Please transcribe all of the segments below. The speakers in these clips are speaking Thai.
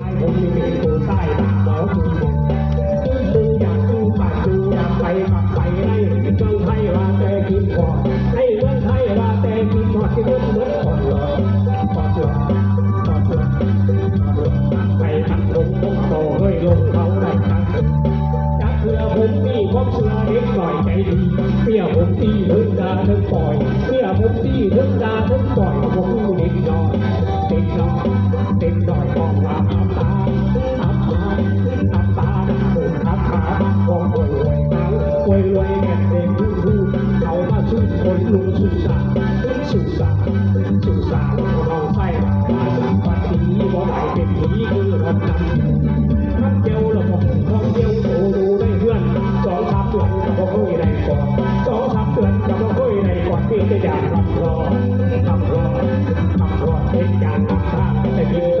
ผมมีเป็นตัวใต้ตาหมอดูดูอยากดูปากดูอยากไปกับไปให้เมืองไทยว่าแต่กินพอให้เมืองไทยว่าแต่กินพอที่เมืองเมืองก่อนเหรอก่อนเหรอก่อนเหรอไปมันลงลงโตเฮ้ยลงเขาได้ครับจักเพื่อผมมีความเชื่อเด็กหน่อยใจดีเพื่อผมที่ถึงดาถึงปล่อยเพื่อผมที่ถึงดาถึงปล่อย ได้ก่อนเพียงแต่อยากรับรองรับรองรับรองเป็นการขับภาพแต่ดี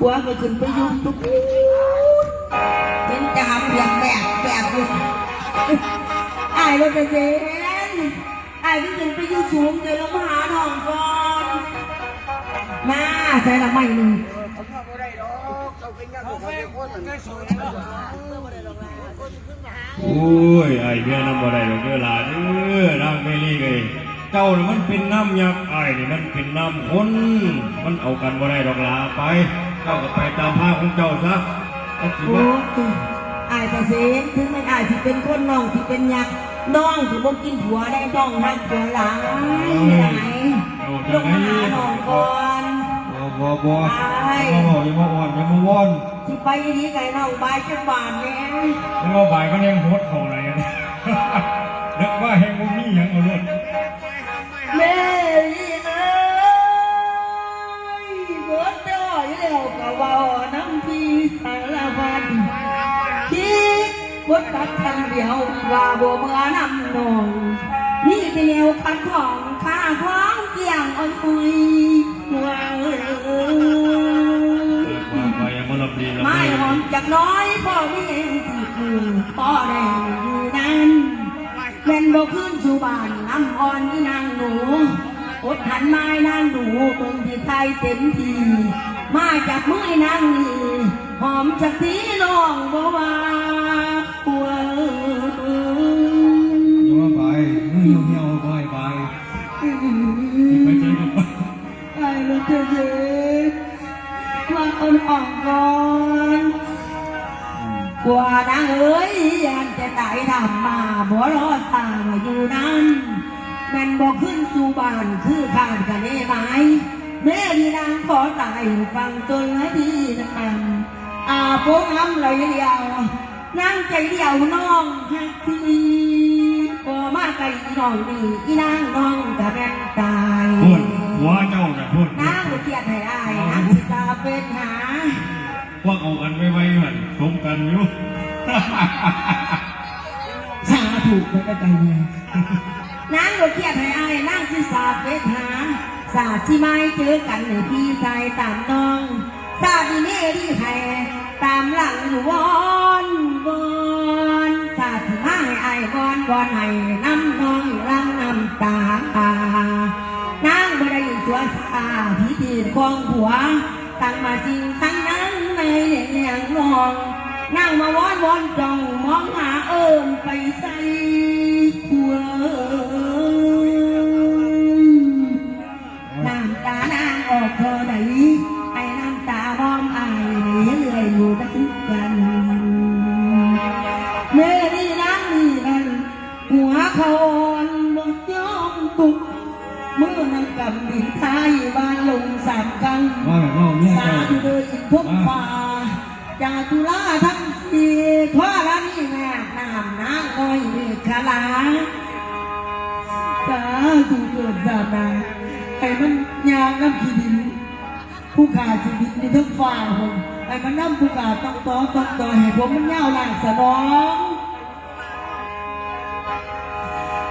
หัวก็ขึ้นไปยุ่งทุกอูดเป็นจามเรียงแบบแบบอยู่อายรถเสียนอายที่ขึ้นไปยู่งสูงเดี๋ยวเรามาหาน้องก่อนมาใส่ละไม่หนึ่งโอ้ยไอ้เบี้ยน้ำบ่ได้ดอกเด้อหลานเด้อนางเมลี่เลย เจ้านี่มันเป็นน้ำยักษ์ไอ้นี่มันเป็นน้ำคน มันเอากันบ่ได้ดอกหลาไป เจ้าก็ไปตามภาพของเจ้าซะเอาสิโอ้ว่ายอายแต่เสียนถึงไม่อายที่เป็นคนน้องที่เป็นยักษ์น้องที่บ่กินผัวได้น้องหักผัวหลายไหนลงมาหาน้องก่อนบ่บ่บ่บ่บ่อย่ามาอ่อนอย่ามาว่อนที่ไปนี้ไก่น้องบายจังบานแน่อย่ามาบ่ายก็ยังโหดเข้าอะไรอะเด็กว่าแห่งบ่มี ตัดทางเดียวว่าบ่เมื่อนำนองนี่เป็นแนวคัดของข้าของเกี่ยงอ่อนคุยว่าวไปอไม่หอมจากน้อยพ่อไม่เห็นที่คืนพ่อได้อยู่นั้นเล่นโบขึ้นสู่บ้านน้ำอ่อนที่นางหนูอดหันไม้นางหนูเบิ่งที่ไทยเต็มทีมาจากมือนางนี่หอมจากที่น้องบ่ว่า อาอ่อนก่อนกว่านางเอ้ยยันจะได้ทำมาบ่รอดตามาอยู่นั้นแม่นบอกขึ้นสู่บ้านคือขาดกันได้ไหมแม่ดีนางขอตายฟังจนละทีนันอาโปงอ้ำเลยเดียวนางใจเดียวน้องฮักทีก็มาไกลอีน้องนี่อีนางน้องกะแม่นตายพูด หัวเจ้าน่ะพูดนางบ่เครียดให้อายนางสิตาเป็นหาพวกเอากันไว้ไว้หันสมกันอยู่สาถูกไปได้ไปเลยนางก็เครียดให้อายนางคือสาเป็ดหาสาที่ไม่เจอกันในพี่ใจตามน้องสาที่เน่ที่ใครตามหลังอยู่วอนวอนสาที่มาให้อายวอนวอนให้น้ำน้องรัง ได้ตัวสาพิธีของผัวตั้งมาจริงตั้งนั้นในเหลียงมอง นั่งมาวอนวอนจ้องมองหาเอิมไปใส่ผัวน้ำตานางออกเธอไหนไอ้น้ำตามอมอายเหนื่อยอยู่ดังกันเมื่อนี่นางนี่นั่นหัวเขาอ่อนบ่ยอมตุก เมื่อนางกำดินไทยบ้านลงสามกังว่าแบบว่าเนี่ยสาเจ้าธุเดินทุกป่าจาตุลาทั้งสี่ทว่าละนี่แม่น้ำนางอ้อยเมฆลาสาธุเกิดสานาให้มันยางน้ำขี้ดิน ผู้ขาชีวิตในทั้งฝ่าผมให้มันน้ำผู้ขาต้องต่อต้องต่อให้ผมมันยาวหลากสนอง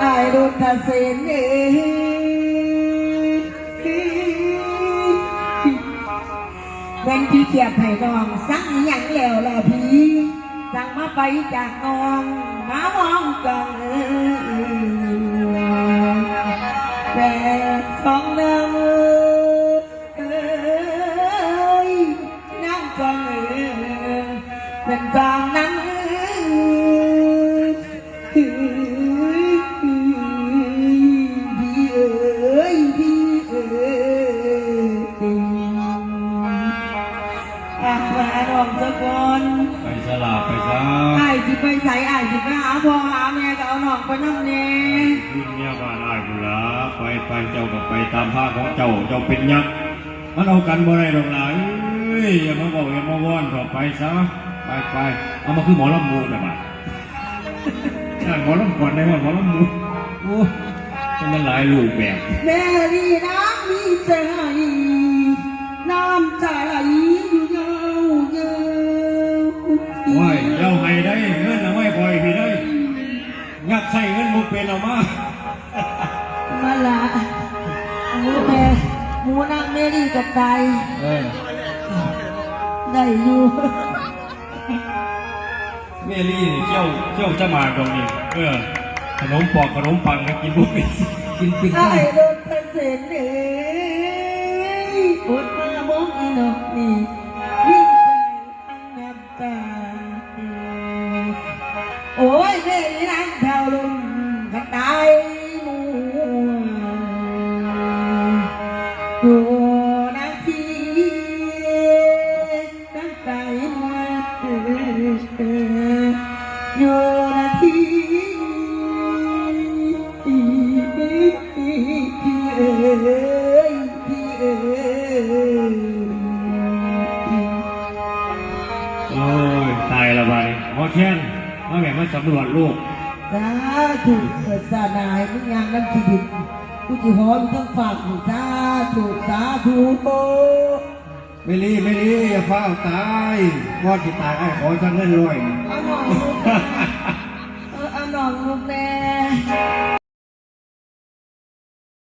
ไอ้รถกระเซ็นเอ เป็นที่เกียบให้น้อง สั่งอย่างแล้วล่ะพี่สั่งมาไปจากนองมามองจังแต่ของเนื้อ ไปไปเจ้าก็ไปตามภาคของเจ้าเจ้าเป็นยักษ์มันเอากันบ่ได้ดอกหลายเอ้ยอย่ามาบอกอย่ามาว่อนต่อไปซะไปไปเอามาคือหมอลำมูแบบว่าใช่หมอลำก่อนได้ว่าหมอลำมูโอ้จะมันหลายลูกแบบแม่ดีน้ำมีใจน้ำใจอยู่เยาวเยาวว้ายเจ้าให้ได้เงินเอาไว้คอยพี่ได้งัดใส่เงินมุกเป็นเอามา มาละหมูแม่หมูนางแม่ดีกับใจเออได้อยู่เมลี่นี่เจ้าเจ้าจะมาตรงนี้เออขนมปอกขนมปังก็กินบุฟเฟ่ต์กินปิ้งไอ้ไก่รถเส้นเอ้ยอดมาบอกอีนกนี่วิ่งใจทั้งน้ำตาโอ้ยเรื่ ละบาดนี้หมอแค้นมาแบบมาสำรวจโลกสาธุเกิดสาดายมึงยังน้ำชีวิตกูจะหอมทั้งฝากอยู่สาธุสาธุโอเมลี่เมลี่อย่าเฝ้าตายพอที่ตายไอ้ขอสักเงินร้อยหนึ่งเอาหน่องลูกเออเอาหน่องลูกแม่